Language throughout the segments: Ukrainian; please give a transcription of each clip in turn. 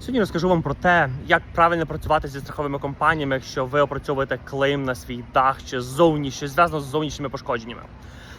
Сьогодні розкажу вам про те, як правильно працювати зі страховими компаніями, якщо ви опрацьовуєте клейм на свій дах чи зовні, що зв'язано з зовнішніми пошкодженнями.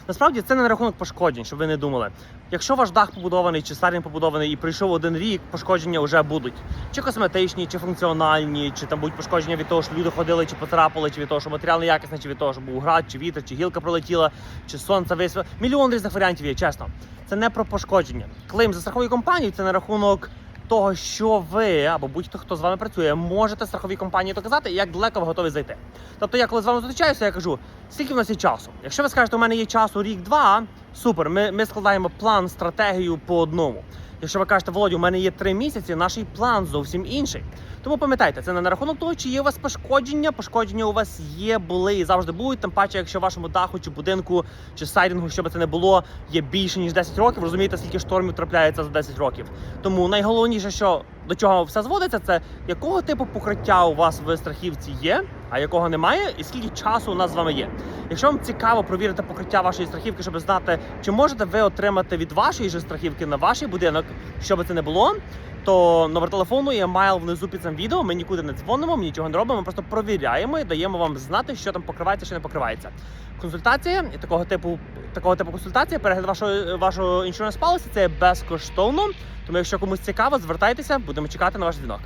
Насправді це не на рахунок пошкоджень, щоб ви не думали. Якщо ваш дах побудований чи старий побудований і прийшов один рік, пошкодження вже будуть чи косметичні, чи функціональні, чи там будуть пошкодження від того, що люди ходили, чи потрапили, чи від того, що матеріал неякісний, чи від того, що був град, чи вітер, чи гілка пролетіла, чи сонце висвітло. Мільйон різних варіантів є, чесно. Це не про пошкодження. Клейм за страховою компанією це на рахунок того, що ви або будь-хто хто з вами працює, можете страховій компанії доказати, як далеко ви готові зайти. Тобто, я коли з вами зустрічаюся, я кажу, скільки в нас є часу. Якщо ви скажете, у мене є часу рік-два, супер. Ми, ми складаємо план, стратегію по одному. Якщо ви кажете, Володю, у мене є три місяці, наш план зовсім інший. Тому пам'ятайте, це не на рахунок того, чи є у вас пошкодження. Пошкодження у вас є, були і завжди будуть. Тим паче, якщо в вашому даху чи будинку чи сайдингу, що би це не було, є більше ніж 10 років. Розумієте, скільки штормів трапляється за 10 років. Тому найголовніше, що до чого все зводиться, це якого типу покриття у вас в страхівці є, а якого немає, і скільки часу у нас з вами є. Якщо вам цікаво провірити покриття вашої страхівки, щоб знати, чи можете ви отримати від вашої ж страхівки на ваш будинок, що би це не було, то номер телефону є майл внизу під цим відео. Ми нікуди не дзвонимо, ми нічого не робимо. Ми просто провіряємо і даємо вам знати, що там покривається, що не покривається. Консультація і такого типу такого типу консультація, перегляд вашого вашого insurance policy – це безкоштовно. Тому, якщо комусь цікаво, звертайтеся, будемо чекати на ваш дзвінок.